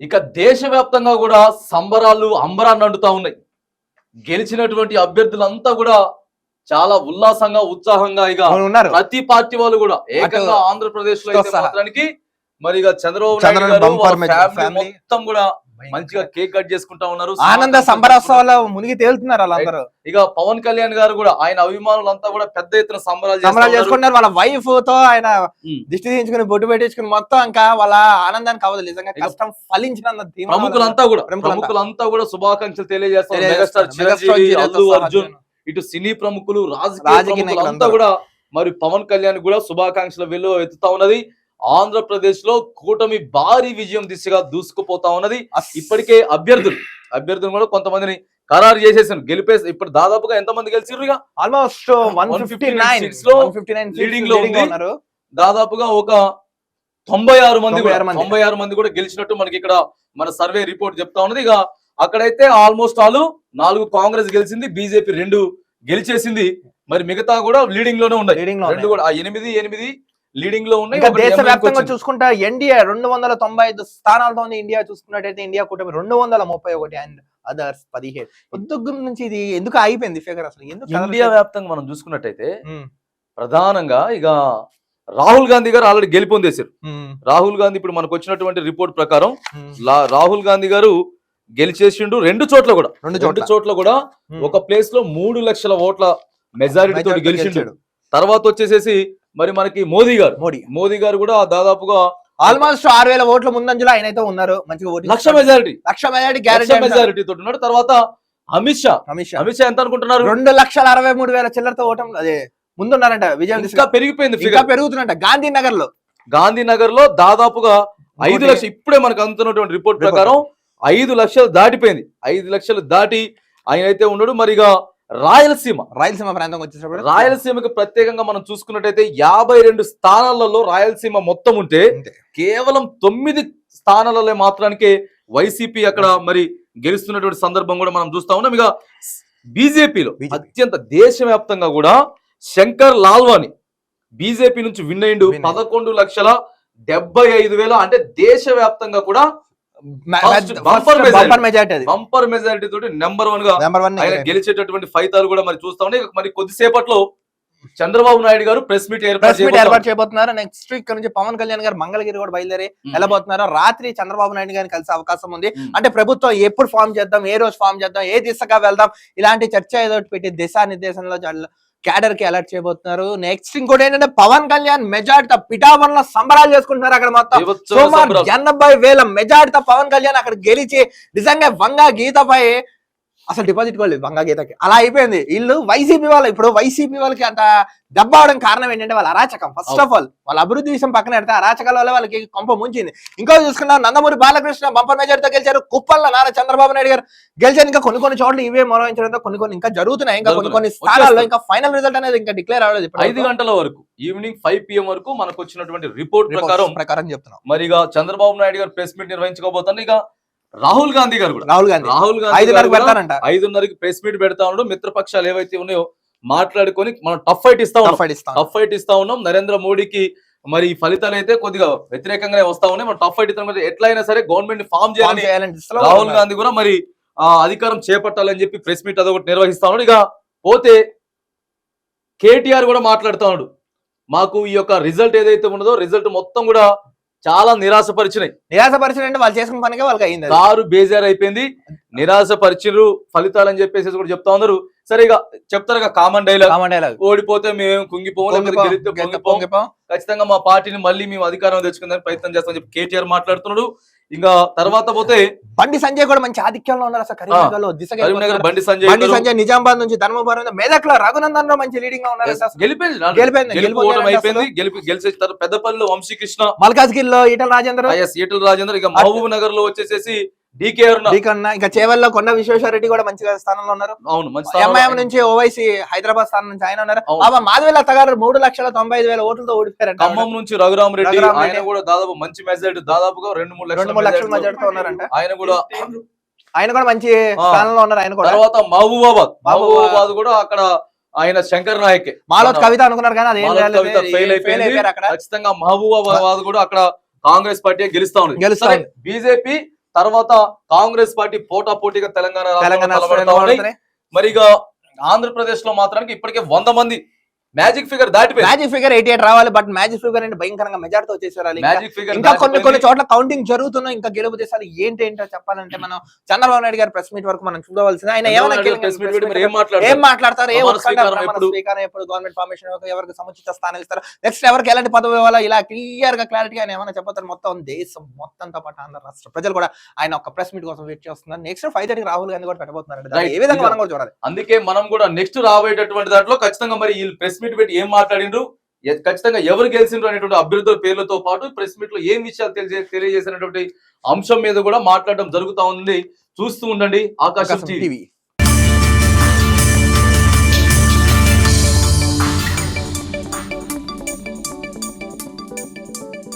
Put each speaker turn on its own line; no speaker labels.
ఇక దేశవ్యాప్తంగా కూడా సంబరాలు అంబరాన్ని అంటుతా ఉన్నాయి గెలిచినటువంటి అభ్యర్థులంతా కూడా చాలా ఉల్లాసంగా ఉత్సాహంగా ఇక ప్రతి పార్టీ వాళ్ళు కూడా ఏకంగా
ఆంధ్రప్రదేశ్లో.
మాత్రానికి మరి ఇక చంద్రబాబు నాయుడు గారు. మొత్తం కూడా మంచిగా కేక్ కట్ చేసుకుంటా ఉన్నారు.
ఆనంద సంబరోత్సవాల్లో మునిగి తేలుతున్నారు వాళ్ళందరూ.
ఇక పవన్ కళ్యాణ్ గారు కూడా ఆయన అభిమానులంతా కూడా పెద్ద ఎత్తున సంబరాలు
సంబరాలు వాళ్ళ వైఫ్తో ఆయన. దిష్టి తీయించుకుని బొట్టు పెట్టించుకుని మొత్తం ఇంకా వాళ్ళ ఆనందానికి అవ్వదు నిజంగా కష్టం ఫలించిన
ప్రముఖులంతా కూడా
ప్రముఖులంతా.
కూడా శుభాకాంక్షలు తెలియజేస్తారు. మెగాస్టార్ చిరంజీవి అల్లు అర్జున్ ఇటు సినీ ప్రముఖులు రాజకీయ ప్రముఖులు అంతా. కూడా మరి పవన్ కళ్యాణ్ కూడా శుభాకాంక్షలు వెళ్ళు ఎత్తుతా ఉన్నది. ఆంధ్రప్రదేశ్లో కూటమి భారీ విజయం దిశగా దూసుకుపోతా ఉన్నది ఇప్పటికే అభ్యర్థులు. అభ్యర్థులు కూడా కొంతమందిని ఖరారు చేసేసాను గెలిపేసి ఇప్పుడు దాదాపుగా ఎంత మంది
almost one fifty nine
seats లో.
ఉన్నారు.
దాదాపుగా ఒక తొంభై ఆరు మంది కూడా
96 మంది.
తొంభై ఆరు మంది కూడా గెలిచినట్టు మనకి ఇక్కడ మన సర్వే రిపోర్ట్ చెప్తా ఉన్నది. ఇక అక్కడైతే ఆల్మోస్ట్ ఆల్ నాలుగు కాంగ్రెస్ గెలిచింది బీజేపీ రెండు గెలిచేసింది. మరి మిగతా కూడా లీడింగ్లోనే ఉన్నాయి.
లీడింగ్
రెండు. కూడా ఎనిమిది ఎనిమిది లీడింగ్లో ఉన్నాయి
ఇంకా
ఒకటి
దేశ
ML కి
వ్యాప్తంగా
వచ్చింది.
చూసుకుంటా ఎన్డీఏ రెండు వందల తొంభై ఐదు స్థానాలతో ఉంది ఇండియా చూసుకున్నట్టయితే ఇండియా కూటమి రెండు వందల ముప్పై ఒకటి అండ్ అదర్స్ పదిహేడు. పొద్దుగ్గం నుంచి ఇది ఎందుకు ఆగిపోయింది ఫిగర్ అసలు? ఎందుకు
ఇండియా వ్యాప్తంగా మనం చూసుకున్నట్టయితే ప్రధానంగా ఇక రాహుల్ గాంధీ గారు ఆల్రెడీ గెలుపొందేశారు. రాహుల్ గాంధీ ఇప్పుడు మనకు వచ్చినటువంటి రిపోర్ట్ ప్రకారం రాహుల్ గాంధీ గారు గెలిచేసిండు రెండు చోట్ల కూడా.
రెండు చోట్ల.
కూడా. ఒక ప్లేస్లో మూడు లక్షల ఓట్ల మెజారిటీ తోటి గెలిచాడు. తర్వాత వచ్చేసేసి మరి మనకి మోదీ గారు.
మోడీ.
మోదీ గారు కూడా దాదాపుగా
ఆల్మోస్ట్ ఆరు వేల ఓట్ల ముందంజలో ఆయన అయితే ఉన్నారు. మంచిగా
lakh majority
lakh majority guarantee
majority తోటి ఉన్నాడు తర్వాత అమిత్ షా.
అమిత్ షా.
అమిత్ షా ఎంత అనుకుంటున్నారు?
రెండు లక్షల అరవై మూడు వేల చిల్లరతో ఓటం అదే ముందున్నారంట విజయం
ఇంకా. పెరిగిపోయింది
ఇంకా
ఫిగర్
పెరుగుతున్నట్ట
గాంధీనగర్లో గాంధీనగర్లో దాదాపుగా ఐదు లక్షలు ఇప్పుడే మనకు అందుతున్నటువంటి రిపోర్ట్. ప్రకారం ఐదు లక్షలు దాటిపోయింది. ఐదు లక్షలు దాటి ఆయన అయితే ఉన్నాడు. మరి ఇక రాయలసీమ
రాయలసీమ ప్రాంతం వచ్చేటప్పుడు
రాయలసీమకి ప్రత్యేకంగా మనం చూసుకున్నట్టయితే యాభై రెండు స్థానాలలో రాయలసీమ మొత్తం ఉంటే. కేవలం తొమ్మిది స్థానాలలో మాత్రానికే వైసీపీ అక్కడ మరి గెలుస్తున్నటువంటి సందర్భం కూడా మనం చూస్తా ఉన్నాం ఇక బీజేపీలో. అత్యంత దేశవ్యాప్తంగా కూడా శంకర్ లాల్వాని బీజేపీ నుంచి విన్ అయిండు. పదకొండు లక్షల డెబ్బై ఐదు వేల అంటే దేశవ్యాప్తంగా కూడా బంపర్ మెజారిటీ తోటి నెంబర్ వన్గా
నెంబర్ వన్
ఆయన గెలిచేటటువంటి ఫలితాలు కూడా మరి చూస్తా ఉన్నాయి. మరి కొద్దిసేపట్లో చంద్రబాబు నాయుడు గారు ప్రెస్ మీట్ ఏర్పాటు
ప్రెస్ మీట్. ఏర్పాటు చేయబోతున్నారు. నెక్స్ట్ వీక్ నుంచి పవన్ కళ్యాణ్ గారు మంగళగిరి కూడా బయలుదేరి
ఉమ్.
వెళ్ళబోతున్నారు. రాత్రి చంద్రబాబు నాయుడు గారిని కలిసే అవకాశం ఉంది.
ఉమ్.
అంటే ప్రభుత్వం ఎప్పుడు ఫామ్ చేద్దాం? ఏ రోజు ఫామ్ చేద్దాం? ఏ దిశగా వెళ్దాం? ఇలాంటి చర్చ ఏదో పెట్టి దిశానిర్దేశంలో క్యాడర్కి అలర్ట్ చేయబోతున్నారు నెక్స్ట్ ఇంకోటి ఏంటంటే పవన్ కళ్యాణ్ మెజార్టీ పిఠాపురంలో సంబరాలు చేసుకుంటున్నారు అక్కడ మొత్తం సుమారు. ఎనభై వేల మెజార్టీతో పవన్ కళ్యాణ్ అక్కడ గెలిచి నిజంగా వంగా గీతపై అసలు డిపాజిట్ కూడా లేదు వంగా గీతకి. అలా అయిపోయింది. వీళ్ళు వైసీపీ వాళ్ళు ఇప్పుడు వైసీపీ వాళ్ళకి అంత దెబ్బ అవడం కారణం ఏంటంటే వాళ్ళ అరాచకం. ఫస్ట్ ఆఫ్ ఆల్ వాళ్ళ అభివృద్ధి విషయం పక్కన పెడితే అరాచకాల వల్ల వాళ్ళకి కొంప ముంచింది. ఇంకో చూసుకున్నా నందమూరి బాలకృష్ణ బంపర్ మెజార్టీతో గెలిచారు. కుప్పల్లో నారా చంద్రబాబు నాయుడు గారు గెలిచారు. ఇంకా కొన్ని కొన్ని చోట్ల ఇవే మొరవించడంతో కొన్ని కొన్ని ఇంకా జరుగుతున్నాయి. ఇంకా కొన్ని కొన్ని. స్థానాల్లో ఇంకా ఫైనల్ రిజల్ట్ అనేది ఇంకా డిక్లేర్ అవ్వలేదు ఇప్పటి
ఐదు గంటల వరకు ఈవినింగ్ ఫైవ్ పిఎం వరకు మనకు వచ్చినటువంటి రిపోర్ట్ ప్రకారం
ప్రకారం చెప్తున్నాం.
మరి ఇక చంద్రబాబు నాయుడు గారు ప్రెస్ మీట్ నిర్వహించుకోబోతాను ఇక రాహుల్ గాంధీ గారు కూడా.
రాహుల్ గాంధీ.
రాహుల్ గాంధీ
ఐదున్నరకు
ప్రెస్ మీట్ పెడతా ఉన్నాడు. మిత్రపక్షాలు ఏవైతే ఉన్నాయో మాట్లాడుకొని మనం టఫ్ ఫైట్ ఇస్తా ఉన్నాం. టఫ్ ఫైట్ ఇస్తా ఉన్నాం. నరేంద్ర మోడీకి మరి ఫలితాలు అయితే కొద్దిగా వ్యతిరేకంగానే వస్తా ఉన్నాయి. మనం టఫ్ ఫైట్ ఇస్తాం కదా ఎట్లయినా సరే గవర్నమెంట్ ఫామ్
ఫామ్
చేయాలని రాహుల్. గాంధీ కూడా మరి ఆ అధికారం చేపట్టాలని చెప్పి ప్రెస్ మీట్ అదొకటి నిర్వహిస్తా ఉన్నాడు. ఇక పోతే కేటీఆర్ కూడా మాట్లాడుతా ఉన్నాడు. మాకు ఈ యొక్క రిజల్ట్ ఏదైతే ఉన్నదో రిజల్ట్ మొత్తం కూడా చాలా నిరాశపరిచినాయి
నిరాశపరిచిన అంటే వాళ్ళు చేసుకున్న పనికే వాళ్ళకి అయింది.
కారు బేజార్ అయిపోయింది నిరాశపరిచిర్రు ఫలితాలని చెప్పేసి కూడా చెప్తా ఉన్నారు. సరే ఇక చెప్తారు కామన్ డైలాగ్.
Common dialogue.
ఓడిపోతే మేము కుంగిపోం లేకపోతే
పొంగిపో,
గెలిస్తే
గెలిస్తే
పొంగిపోం
పొంగిపో.
ఖచ్చితంగా మా పార్టీని మళ్ళీ మేము అధికారం తెచ్చుకుందని ప్రయత్నం చేస్తామని చెప్పి కేటీఆర్ మాట్లాడుతున్నాడు. ఇంకా తర్వాత పోతే
బండి సంజయ్ కూడా మంచి ఆధిక్యంలో ఉన్నారు అసలు కరీంనగర్లో దిశగా
కరీంనగర్
వెళ్ళిపోతున్నారు.
బండి సంజయ్
బండి సంజయ్ నిజామాబాద్ నుంచి ధర్మపురం మెదక్లో రఘునందన్ రావు మంచి లీడింగ్గా ఉన్నారు.
గెలిపోయింది
గెలిపోయింది,
గెలుపు గెలిచేస్తారు పెద్దపల్లిలో వంశీకృష్ణ.
మల్కాజ్గిరి లో ఈటల రాజేంద్ర.
ఈటల రాజేందర్. ఇక మహబూబ్ నగర్లో వచ్చేసేసి
ఇంకా చేవల్లో కొండ విశ్వేశ్వరరెడ్డి కూడా మంచిగా స్థానంలో ఉన్నారు
అవును
ఎంఐఎం. నుంచి ఓవైసీ హైదరాబాద్ స్థానం నుంచి ఆయన ఉన్నారు. బాబా మాధవేల అత్తగారు మూడు లక్షల తొంభై ఐదు వేల ఓట్లతో ఓడిపోయారంట
ఖమ్మం నుంచి రఘురామ్ రెడ్డి ఆయన. కూడా దాదాపు మంచి మెజారిటీ దాదాపుగా రెండు మూడు
రెండు మూడు లక్షల
మెజారిటీతో
ఉన్నారంట
ఆయన కూడా
ఆయన కూడా మంచి. స్థానంలో ఉన్నారు ఆయన కూడా
తర్వాత మహబూబాబాద్
మహబూబాబాద్.
కూడా అక్కడ ఆయన శంకర్ నాయక్
మాలోత్ కవిత అనుకున్నారు కానీ అదేం.
కవిత
ఫెయిల్
అయిపోయింది. ఖచ్చితంగా మహబూబాబాద్ కూడా అక్కడ కాంగ్రెస్ పార్టీ గెలుస్తా ఉంది
గెలుస్తా.
బీజేపీ తర్వాత కాంగ్రెస్ పార్టీ పోటా పోటీగా తెలంగాణ
తెలంగాణ.
మరి ఇక ఆంధ్రప్రదేశ్లో మాత్రానికి ఇప్పటికే వంద మంది మ్యాజిక్ ఫిగర్ దాటిపోయింది.
మ్యాజిక్ ఫిగర్ ఎయిటీ ఎయిట్ రావాలి బట్ మ్యాజిక్ ఫిగర్ అంటే భయంకరంగా మెజార్టీ వచ్చేసారు.
మ్యాజిక్ ఫిగర్
ఇంకా కొన్ని కొన్ని చోట్ల కౌంటింగ్ జరుగుతున్నాయి. ఇంకా గెలుపు దేశాలు ఏంటి ఏంటో చెప్పాలంటే మనం చంద్రబాబు నాయుడు గారి ప్రెస్ మీట్ వరకు మనం చూడవలసింది. ఆయన ఏమైనా
ఏం మాట్లాడతారు?
ఏ
ఎప్పుడు?
గవర్నమెంట్ ఫార్మేషన్ ఎవరికి? సముచిత స్థానం ఇస్తారు? నెక్స్ట్ ఎవరికి ఎలాంటి పదవి ఇవ్వాలా? ఇలా క్లియర్గా క్లారిటీ ఆయన ఏమైనా చెప్పతారు మొత్తం దేశం మొత్తంతో పాటు ఆంధ్ర రాష్ట్ర. ప్రజలు కూడా ఆయన ఒక ప్రెస్ మీట్ కోసం వెయిట్ చేస్తున్నారు. Next five thirty Rahul Gandhi కూడా పెట్టబోతున్నారు. ఏ విధంగా మనం కూడా చూడాలి.
అందుకే మనం కూడా నెక్స్ట్ రాబోయేటటువంటి దాంట్లో ఖచ్చితంగా మరి వీళ్ళు ప్రెస్ మీట్ పెట్టి ఏం మాట్లాడిండ్రు? ఖచ్చితంగా ఎవరు గెలిచిండ్రు అనేటువంటి అభ్యర్థుల పేర్లతో పాటు ప్రెస్ మీట్లో ఏం విషయాలు తెలియజే తెలియజేసినటువంటి అంశం మీద కూడా మాట్లాడడం జరుగుతా ఉంది. చూస్తూ ఉండండి. ఆకాశం
టీవీ.